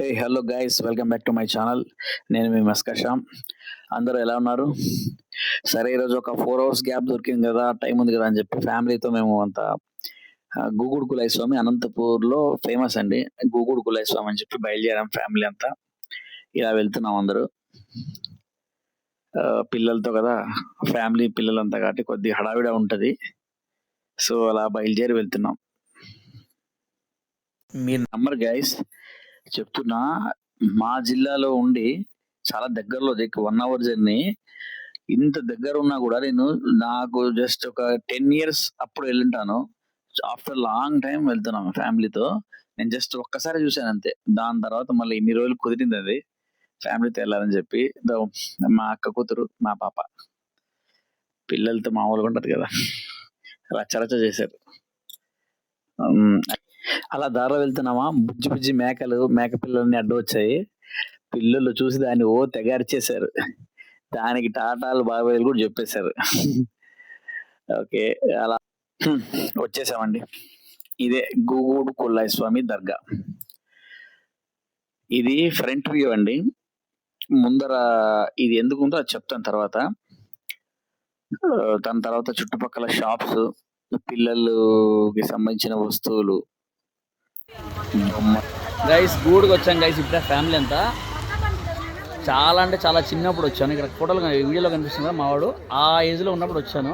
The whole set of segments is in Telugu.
Hey hello guys welcome back to my channel నేను మీ మస్కా శ్యామ్ అందరూ ఎలా ఉన్నారు? సరే ఈరోజు ఒక ఫోర్ అవర్స్ గ్యాప్ దొరికింది కదా టైం ఉంది కదా అని చెప్పి ఫ్యామిలీతో మేము అంతా గూగుడు కులాయి స్వామి అనంతపూర్లో ఫేమస్ అండి. గూగుడు కులాయి స్వామి అని చెప్పి బయలుదేరాం ఫ్యామిలీ అంతా. ఇలా వెళ్తున్నాం అందరూ. పిల్లలతో కదా ఫ్యామిలీ పిల్లలంతా కాబట్టి కొద్దిగా హడావిడ ఉంటుంది. సో అలా బయలుదేరి వెళ్తున్నాం. మీరు నమ్మరు గైస్ చెప్తున్నా మా జిల్లాలో ఉండి చాలా దగ్గరలో వన్ అవర్ జర్నీ. ఇంత దగ్గర ఉన్నా కూడా నేను నాకు జస్ట్ ఒక టెన్ ఇయర్స్ అప్పుడు వెళ్ళుంటాను. ఆఫ్టర్ లాంగ్ టైం వెళ్తున్నాను ఫ్యామిలీతో. నేను జస్ట్ ఒక్కసారి చూశాను అంతే. దాని తర్వాత మళ్ళీ ఇన్ని రోజులు కుదిరింది అది. ఫ్యామిలీతో వెళ్ళాలని చెప్పి మా అక్క కూతురు మా పాప. పిల్లలతో మామూలుగా ఉంటది కదా. రచ్చరచ్చ చేశారు. అలా దారిలో వెళ్తున్నామా? బుజ్జి బుజ్జి మేకలు మేక పిల్లల్ని అడ్డు వచ్చాయి. పిల్లలు చూసి దాన్ని ఓ తెగారు చేశారు దానికి టాటాలు బాబాయ్లు కూడా చెప్పేశారు. ఓకే అలా వచ్చేసామండి. ఇదే గూగూడు కొల్లాయి స్వామి దర్గా. ఇది ఫ్రంట్ వ్యూ అండి. ముందర ఇది ఎందుకు ఉందో అది చెప్తాను తర్వాత. దాని తర్వాత చుట్టుపక్కల షాప్స్ పిల్లలకి సంబంధించిన వస్తువులు గైస్ గూడుకు వచ్చాం. గైస్ ఇప్పుడే ఫ్యామిలీ అంతా. చాలా అంటే చాలా చిన్నప్పుడు వచ్చాను. ఇక్కడ ఫోటోలు వీడియోలో కనిపిస్తుంది మా మావాడు. ఆ ఏజ్లో ఉన్నప్పుడు వచ్చాను.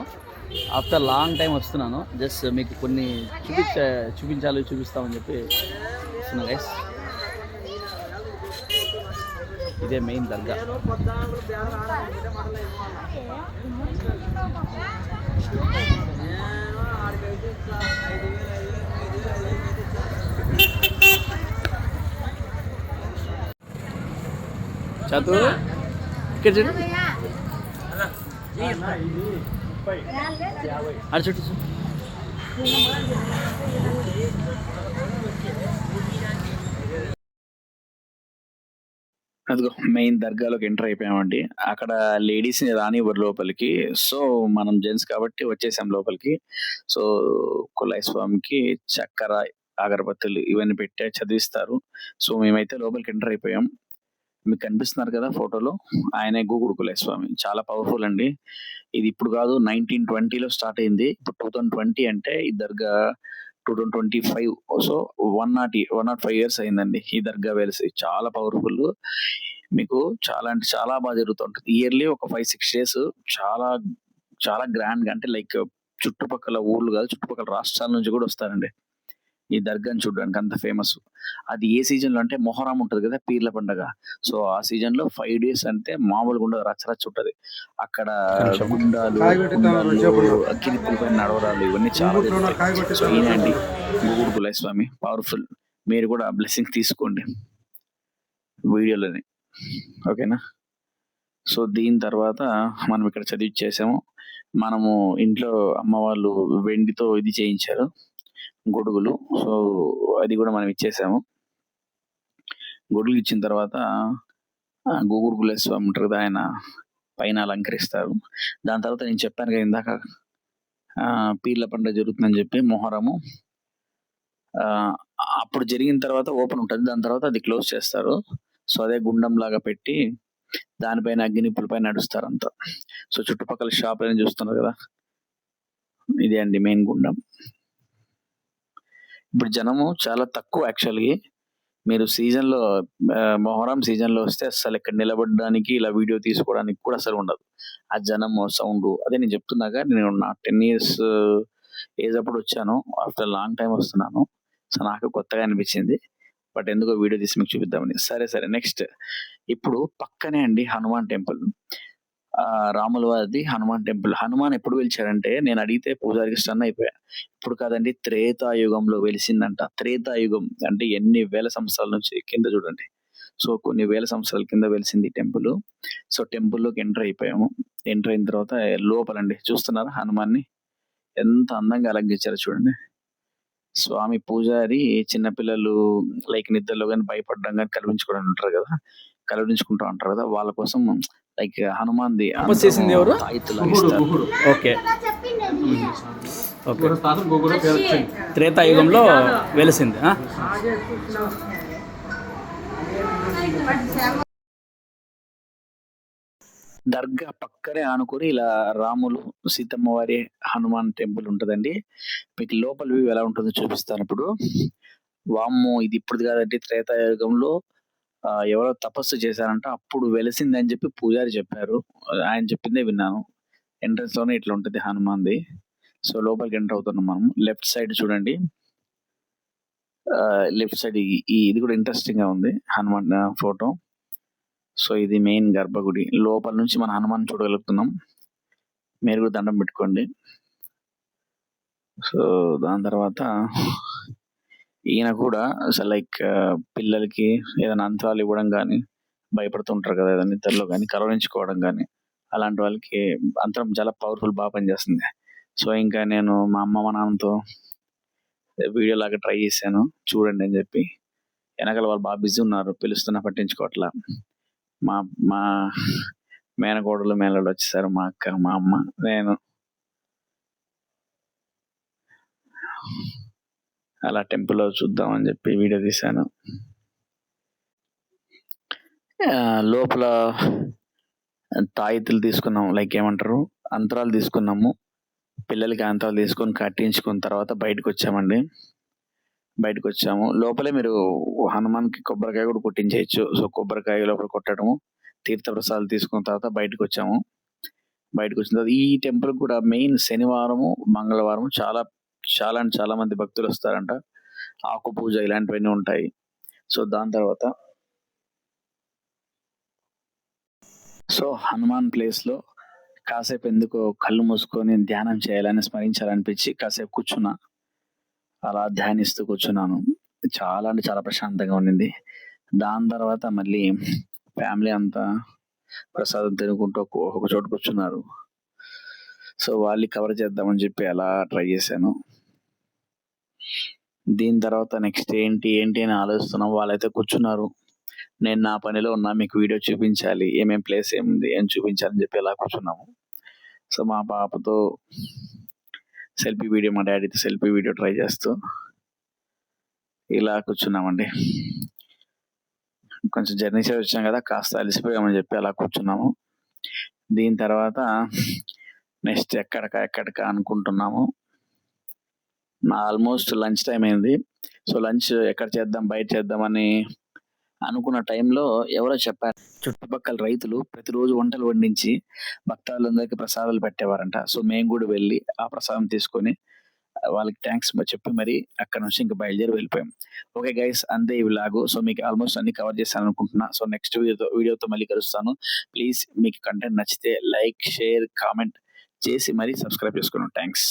ఆఫ్టర్ లాంగ్ టైం వస్తున్నాను. జస్ట్ మీకు కొన్ని చూపించ చూపించాలి చూపిస్తామని చెప్పి వస్తున్నా గైస్ ఇదే మెయిన్ దర్గా. చదువు? ఇక్కడ చూడు. అటు చుట్టూ అదిగో మెయిన్ దర్గాలోకి ఎంటర్ అయిపోయామండి. అక్కడ లేడీస్ రానివ్వరు లోపలికి. సో మనం జెంట్స్ కాబట్టి వచ్చేసాం లోపలికి. సో కులాయి స్వామికి చక్కెర అగరబత్తులు ఇవన్నీ పెట్టే చదివిస్తారు. సో మేమైతే లోపలికి ఎంటర్ అయిపోయాం. మీకు కనిపిస్తున్నారు కదా ఫోటోలో? ఆయనే గూగుడు స్వామి. చాలా పవర్ఫుల్ అండి. ఇది ఇప్పుడు కాదు నైన్టీన్ ట్వంటీలో స్టార్ట్ అయింది. ఇప్పుడు టూ థౌజండ్ ట్వంటీ అంటే ఈ దర్గా two thousand twenty five so one not one not five years అయిందండి ఈ దర్గా వెలిసి. చాలా పవర్ఫుల్. మీకు చాలా అంటే చాలా బాగా జరుగుతుంటుంది. ఇయర్లీ ఒక ఫైవ్ సిక్స్ డేస్ చాలా చాలా గ్రాండ్గా అంటే లైక్ చుట్టుపక్కల ఊర్లు కాదు చుట్టుపక్కల రాష్ట్రాల నుంచి కూడా వస్తారండి. ఈ దర్గాని చూడడానికి అంత ఫేమస్ అది ఏ సీజన్లో అంటే మొహరం ఉంటది కదా పీర్ల పండగ. సో ఆ సీజన్లో ఫైవ్ డేస్ అంటే మామూలుగా ఉండదు రచ్చరచ్చ ఉంటది. అక్కడ. గుండాలు నడవరాలు ఇవన్నీ చాలా జరుగుతాయి. సో ఈయనండి గూగుడు కులాయి స్వామి పవర్ఫుల్ మీరు కూడా బ్లెస్సింగ్ తీసుకోండి వీడియోలోని. ఓకేనా? సో దీని తర్వాత మనం ఇక్కడ చదివిచ్చేసాము. మనము ఇంట్లో అమ్మ వాళ్ళు వెండితో ఇది చేయించారు. గొడుగులు. సో అది కూడా మనం ఇచ్చేసాము. గొడుగులు ఇచ్చిన తర్వాత ఆ, గూగుడు స్వామి ఉంటారు కదా ఆయన పైన అలంకరిస్తారు. దాని తర్వాత నేను చెప్పాను కదా ఇందాక ఆ, పీర్ల పండుగ జరుగుతుందని చెప్పి మొహరము. ఆ, అప్పుడు జరిగిన తర్వాత ఓపెన్ ఉంటుంది. దాని తర్వాత అది క్లోజ్ చేస్తారు. సో అదే గుండం లాగా పెట్టి దానిపైన అగ్గినిప్పుల పైన నడుస్తారు అంతా. సో చుట్టుపక్కల షాపులని చూస్తున్నారు కదా. ఇదే అండి మెయిన్ గుండం. ఇప్పుడు జనము చాలా తక్కువ యాక్చువల్గా మీరు సీజన్లో మొహరం సీజన్లో వస్తే అసలు ఇక్కడ నిలబడడానికి ఇలా వీడియో తీసుకోవడానికి కూడా అసలు ఉండదు. ఆ జనము సౌండ్ అదే నేను చెప్తున్నాగా నేను నా టెన్ ఇయర్స్ ఏజ్ అప్పుడు వచ్చాను. ఆఫ్టర్ లాంగ్ టైం వస్తున్నాను. సో నాకు కొత్తగా అనిపించింది. బట్ ఎందుకో వీడియో తీసి మీకు చూపిద్దామని. సరే సరే నెక్స్ట్ ఇప్పుడు పక్కనే అండి హనుమాన్ టెంపుల్. ఆ హనుమాన్ టెంపుల్. హనుమాన్ ఎప్పుడు వెలిచారంటే నేను అడిగితే పూజారికి స్టన్ అయిపోయా. ఇప్పుడు కాదండి త్రేతాయుగంలో వెలిసిందంట. త్రేతాయుగం అంటే ఎన్ని వేల సంవత్సరాల నుంచి కింద చూడండి. సో కొన్ని వేల సంవత్సరాల కింద వెలిసింది టెంపుల్. సో టెంపుల్లోకి ఎంటర్ అయిపోయాము. ఎంటర్ అయిన తర్వాత లోపలండి చూస్తున్నారా హనుమాన్ని? ఎంత అందంగా అలంకరించారు చూడండి. స్వామి పూజారి చిన్నపిల్లలు లైక్ నిద్రలో కానీ భయపడడం కానీ కల్పించుకోవడం ఉంటారు కదా. కల్పించుకుంటూ ఉంటారు కదా. వాళ్ళ కోసం లైక్ హనుమాన్ ది చేసింది ఎవరు? ఓకే. త్రేతాయుగంలో వెలిసింది ఆ? దర్గా పక్కనే ఆనుకొని ఇలా రాములు సీతమ్మ వారి హనుమాన్ టెంపుల్ ఉంటుందండి. మీకు లోపల వ్యూ ఎలా ఉంటుందో చూపిస్తాను ఇప్పుడు. వామ్మో ఇది ఇప్పుడు కాదండి. త్రేతాయుగంలో ఎవరో తపస్సు చేశారంట అప్పుడు వెలిసిందని చెప్పి పూజారి చెప్పారు. ఆయన చెప్పిందే విన్నాను. ఎంట్రన్స్లోనే ఇట్లా ఉంటుంది హనుమాన్ది. సో లోపలికి ఎంటర్ అవుతున్నాం మనం. లెఫ్ట్ సైడ్ చూడండి. లెఫ్ట్ సైడ్ ఈ ఇది కూడా ఇంట్రెస్టింగ్గా ఉంది హనుమాన్ ఫోటో సో ఇది మెయిన్ గర్భగుడి. లోపల నుంచి మన హనుమాన్ చూడగలుగుతున్నాం. మీరు కూడా దండం పెట్టుకోండి. సో దాని తర్వాత ఈయన కూడా అసలు లైక్ పిల్లలకి ఏదైనా అంతరాలు ఇవ్వడం కానీ భయపడుతుంటారు కదా ఏదైనా నిద్రలో కానీ కలవరించుకోవడం కానీ అలాంటి వాళ్ళకి అంతరం చాలా పవర్ఫుల్ బాగా పనిచేస్తుంది. సో ఇంకా నేను మా అమ్మ మా నాన్నతో వీడియో లాగా ట్రై చేశాను. చూడండి అని చెప్పి. వెనకాల వాళ్ళు బాగా బిజీ ఉన్నారు పిలుస్తున్నా పట్టించుకోవట్లా. మా మా మేనకోడలు మేనలు వచ్చేసారు మా అక్క మా అమ్మ నేను అలా టెంపుల్లో చూద్దాం అని చెప్పి వీడియో తీశాను. లోపల తాయితులు తీసుకున్నాము లైక్ ఏమంటారు అంతరాలు తీసుకున్నాము. పిల్లలకి అంతరాలు తీసుకొని కట్టించుకున్న తర్వాత బయటకు వచ్చామండి. బయటకు వచ్చాము. లోపలే మీరు హనుమాన్కి కొబ్బరికాయ కూడా కొట్టించేయచ్చు. సో కొబ్బరికాయ లోపల కొట్టడము తీర్థప్రసాదాలు తీసుకున్న తర్వాత బయటకు వచ్చాము. బయటకు వచ్చిన తర్వాత ఈ టెంపుల్ కూడా మెయిన్ శనివారము మంగళవారం చాలా చాలా అంటే చాలా మంది భక్తులు వస్తారంట. ఆకు పూజ ఇలాంటివన్నీ ఉంటాయి. సో దాని తర్వాత సో హనుమాన్ ప్లేస్లో కాసేపు ఎందుకో కళ్ళు మూసుకొని ధ్యానం చేయాలని స్మరించాలనిపించి కాసేపు కూర్చున్నా. అలా ధ్యానిస్తూ కూర్చున్నాను. చాలా అంటే చాలా ప్రశాంతంగా ఉండింది. దాని తర్వాత మళ్ళీ ఫ్యామిలీ అంతా ప్రసాదం తినుకుంటూ ఒక- ఒక చోట కూర్చున్నారు. సో వాళ్ళు కవర్ చేద్దామని చెప్పి అలా ట్రై చేశాను. దీని తర్వాత నెక్స్ట్ ఏంటి ఏంటి అని ఆలోచిస్తున్నాం. వాళ్ళైతే కూర్చున్నారు. నేను నా పనిలో ఉన్నా మీకు వీడియో చూపించాలి. ఏమేం ప్లేస్ ఏముంది ఏం చూపించాలని చెప్పి ఇలా కూర్చున్నాము. సో మా పాపతో సెల్ఫీ వీడియో మా డాడీతో సెల్ఫీ వీడియో ట్రై చేస్తూ ఇలా కూర్చున్నామండి. కొంచెం జర్నీ చేసి వచ్చాం కదా కాస్త అలసిపోయామని చెప్పి అలా కూర్చున్నాము. దీని తర్వాత నెక్స్ట్ ఎక్కడికా ఎక్కడికా అనుకుంటున్నాము. ఆల్మోస్ట్ లంచ్ టైం అయింది. సో లంచ్ ఎక్కడ చేద్దాం బయట చేద్దామని అనుకున్న టైంలో ఎవరో చెప్పారు. చుట్టుపక్కల రైతులు ప్రతిరోజు వంటలు వండించి భక్తాలందరికీ ప్రసాదాలు పెట్టేవారంట. సో మేము కూడా వెళ్ళి ఆ ప్రసాదం తీసుకొని వాళ్ళకి థ్యాంక్స్ చెప్పి మరి అక్కడ నుంచి ఇంకా బయలుదేరి వెళ్ళిపోయాం. ఓకే గైస్ అంతే ఈ లాగు సో మీకు ఆల్మోస్ట్ అన్ని కవర్ చేస్తాను అనుకుంటున్నా సో నెక్స్ట్ వీడియోతో వీడియోతో మళ్ళీ కలుస్తాను. ప్లీజ్ మీకు కంటెంట్ నచ్చితే లైక్ షేర్ కామెంట్ చేసి మరీ సబ్స్క్రైబ్ చేసుకున్నాను థ్యాంక్స్